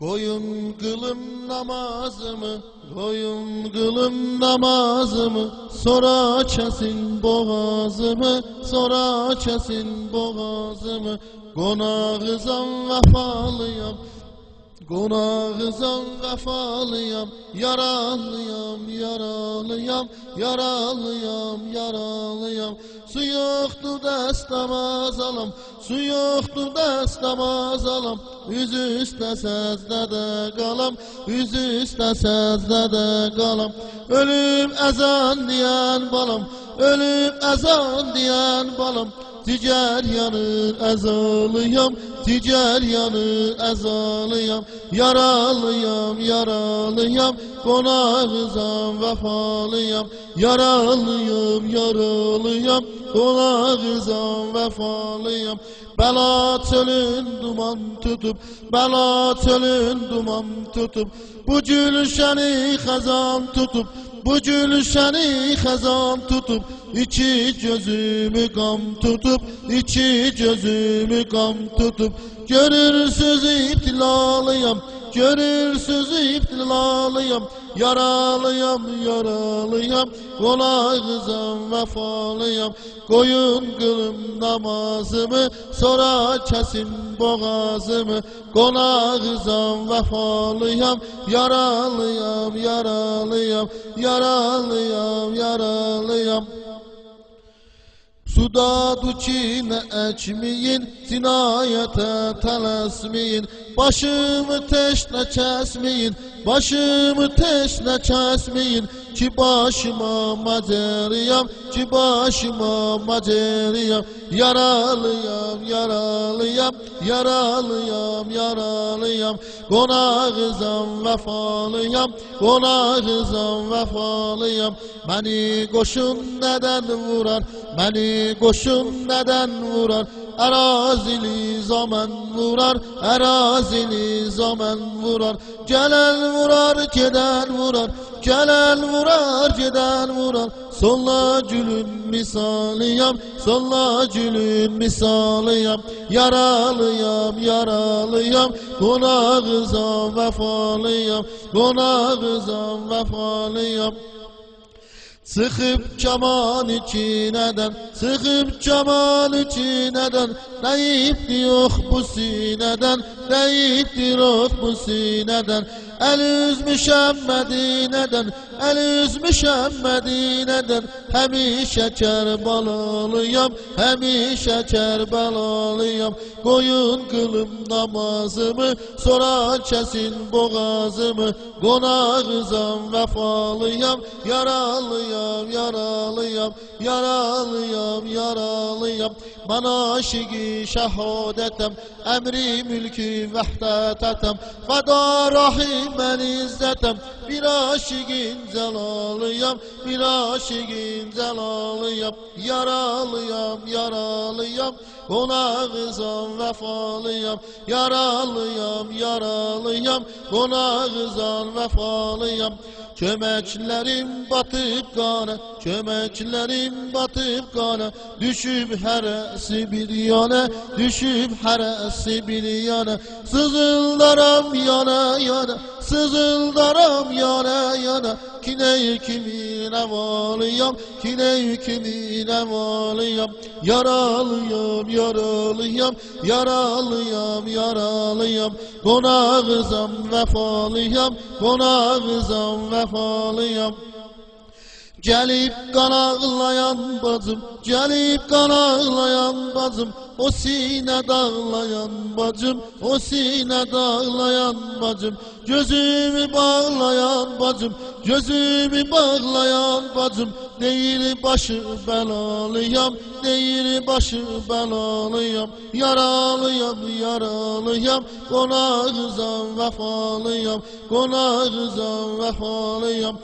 Koyun kılım namazımı, koyun kılım namazımı, sonra kesin boğazımı, sonra kesin boğazımı. Konağızam vefalıyam, Konağızam vefalıyam, yaralıyam, yaralıyam, yaralıyam, yaralıyam. Su yoktu destemez alam, su yoktu destemez alam. Yüzü üstə səzdədə qalam, yüzü üstə səzdədə qalam. Ölüb əzan deyən balam, ölüb əzan deyən balam. Ticər yanır əzalıyam, ticər yanır əzalıyam. Yaralıyam, yaralıyam, qonağızam vəfalıyam. Yaralıyam, yaralıyam, qonağızam vəfalıyam. Bəla çölün duman tutup, bəla çölün duman tutup. Bu gülşəni xəzan tutup, bu gülşəni xəzan tutup. İçi gözümü qam tutup, içi gözümü qam tutup. Görürsüz iptilalıyam, görürsüz iptilalıyam. Yaralıyam, yaralıyam, qonağızam vəfalıyam. Koyun kılım namazımı, sonra kesin boğazımı. Qonağızam vəfalıyam, yaralıyam, yaralıyam, yaralıyam, yaralıyam. Suda duçine ekmeyin, cinayete telesmeyin. Başımı teşne kesmeyin, başımı teşne kesmeyin. Ki başıma maceriyam, ki başıma maceriyam. Yaralıyam, yaralıyam, yaralıyam, yaralıyam. Konağızam vefalıyam, konağızam vefalıyam. Beni koşun neden vurar, beni koşun neden vurar? Arazili zaman vurar, arazili zaman vurar. Gelen vurar, geden vurar, gelen vurar, geden vurar. Solla gülün misaliyam, solla gülün misaliyam. Yaralıyam, yaralıyam, konağızam vefalıyam, konağızam vefalıyam. Sıkıp keman içineden, sıkıp keman içineden Deyipti yok bu sineden, deyipti yok bu sineden El üzmüşem Medine'den, el üzmüşem Medine'den Hemişe Kerbalalıyam, hemişe Kerbalalıyam Koyun kılım namazımı, sonra kesin boğazımı. Konağızam vefalıyam, yaralıyam, yaralıyam Yaralıyam, yaralıyam من عاشقی شهادتم امری ملکی وحدتتم فدا راهی من عزتم. Bir aşıkın celalıyam Bir aşıkın celalıyam, yaralıyam, yaralıyam Konağızam vefalıyam, yaralıyam, yaralıyam Konağızam vefalıyam Köməklərim batıb qana, köməklərim batıb qana. Düşüb hərəsi bir yana, düşüb hərəsi bir yana. Sızıldaram yana yana, sızıldaram yana yana Kine kimin evalıyam, kine kimin evalıyam Yaralıyam, yaralıyam, yaralıyam, yaralıyam. Konağızam vefalıyam, konağızam vefalıyam Gelip kan ağlayan bacım, gelip kan ağlayan bacım O sine dağlayan bacım, o sine dağlayan bacım Gözümü bağlayan bacım, gözümü bağlayan bacım Değil başı belalıyam, değil başı belalıyam Yaralıyam, yaralıyam, konağızam vefalıyam Konağızam vefalıyam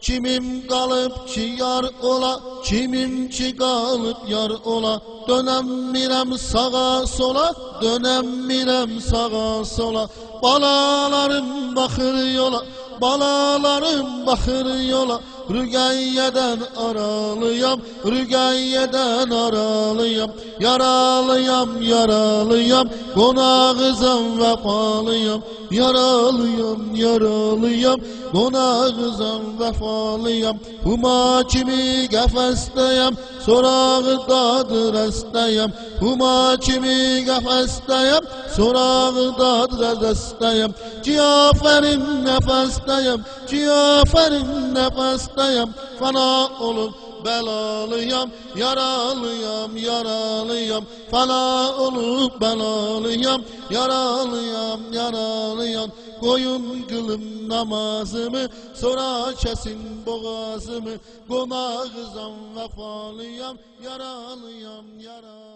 Kimim kalıp ki yar ola, kimim ki kalıp yar ola? Dönemirem sağa sola, dönemirem sağa sola. Balalarım bakır yola, balalarım bakır yola Rügeyyeden aralıyam Rügeyyeden aralıyam. Yaralıyam yaralıyam Konağızam vefalıyam. Yaralıyam yaralıyam Konağızam vefalıyam. Huma kimi gefesteyem Sorağı dadır esteyem Huma kimi gefesteyem Sorağı dadır esteyem Ciğaferin nefesteyem. Ciğaferin nefesteyem Fana olup belalıyam. Yaralıyam yaralıyam Fana olup belalıyam. Yaralıyam yaralıyam Koyun kılım namazımı Sonra kesin boğazımı. Konağızam vefalıyam Yaralıyam yaralıyam